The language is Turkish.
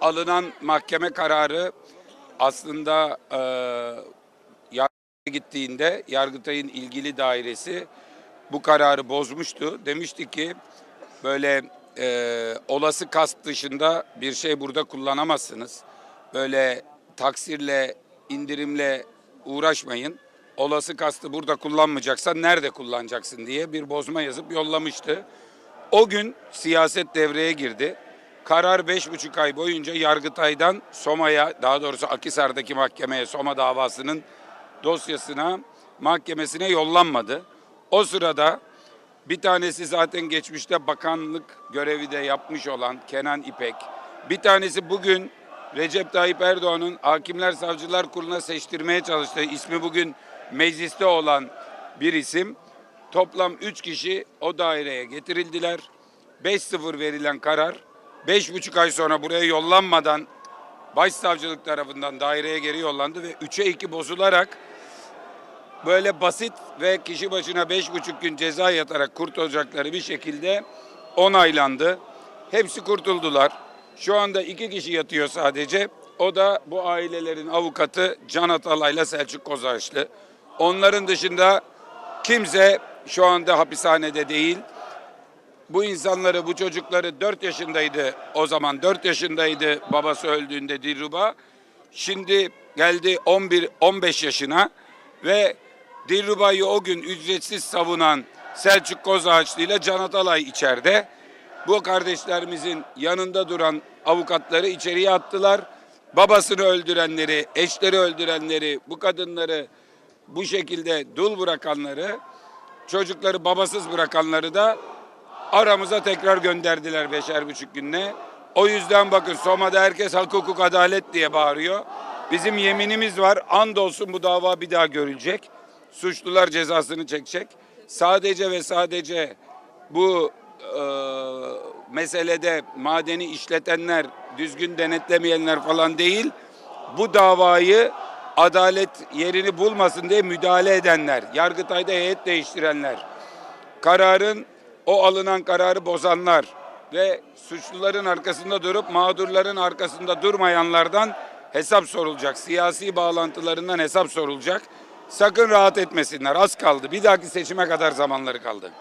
alınan mahkeme kararı aslında e, yargıya gittiğinde Yargıtay'ın ilgili dairesi bu kararı bozmuştu. Demişti ki böyle e, olası kast dışında bir şey burada kullanamazsınız. Böyle taksirle, indirimle uğraşmayın. Olası kastı burada kullanmayacaksan nerede kullanacaksın diye bir bozma yazıp yollamıştı. O gün siyaset devreye girdi. Karar beş buçuk ay boyunca Yargıtay'dan Soma'ya, daha doğrusu Akisar'daki mahkemeye, Soma davasının dosyasına, mahkemesine yollanmadı. O sırada bir tanesi zaten geçmişte bakanlık görevi de yapmış olan Kenan İpek. Bir tanesi bugün Recep Tayyip Erdoğan'ın Hakimler Savcılar Kurulu'na seçtirmeye çalıştığı ismi bugün mecliste olan bir isim. Toplam 3 kişi o daireye getirildiler. 5-0 verilen karar 5,5 ay sonra buraya yollanmadan Başsavcılık tarafından daireye geri yollandı ve 3'e 2 bozularak böyle basit ve kişi başına beş buçuk gün ceza yatarak kurtulacakları bir şekilde onaylandı. Hepsi kurtuldular. Şu anda iki kişi yatıyor sadece. O da bu ailelerin avukatı Can Atalay'la Selçuk Kozağaçlı. Onların dışında kimse şu anda hapishanede değil. Bu insanları, bu çocukları 4 yaşındaydı o zaman 4 yaşındaydı babası öldüğünde Dilruba. Şimdi geldi 11 15 yaşına ve Dilruba'yı o gün ücretsiz savunan Selçuk Kozağaçlı ile Can Atalay içeride. Bu kardeşlerimizin yanında duran avukatları içeriye attılar. Babasını öldürenleri, eşleri öldürenleri, bu kadınları bu şekilde dul bırakanları, çocukları babasız bırakanları da aramıza tekrar gönderdiler beşer buçuk günle. O yüzden bakın Soma'da herkes hak hukuk adalet diye bağırıyor. Bizim yeminimiz var. Andolsun bu dava bir daha görülecek. Suçlular cezasını çekecek. Sadece ve sadece bu e, meselede madeni işletenler, düzgün denetlemeyenler falan değil. Bu davayı adalet yerini bulmasın diye müdahale edenler, Yargıtay'da heyet değiştirenler, kararın o alınan kararı bozanlar ve suçluların arkasında durup mağdurların arkasında durmayanlardan hesap sorulacak. Siyasi bağlantılarından hesap sorulacak. Sakın rahat etmesinler. Az kaldı. Bir dahaki seçime kadar zamanları kaldı.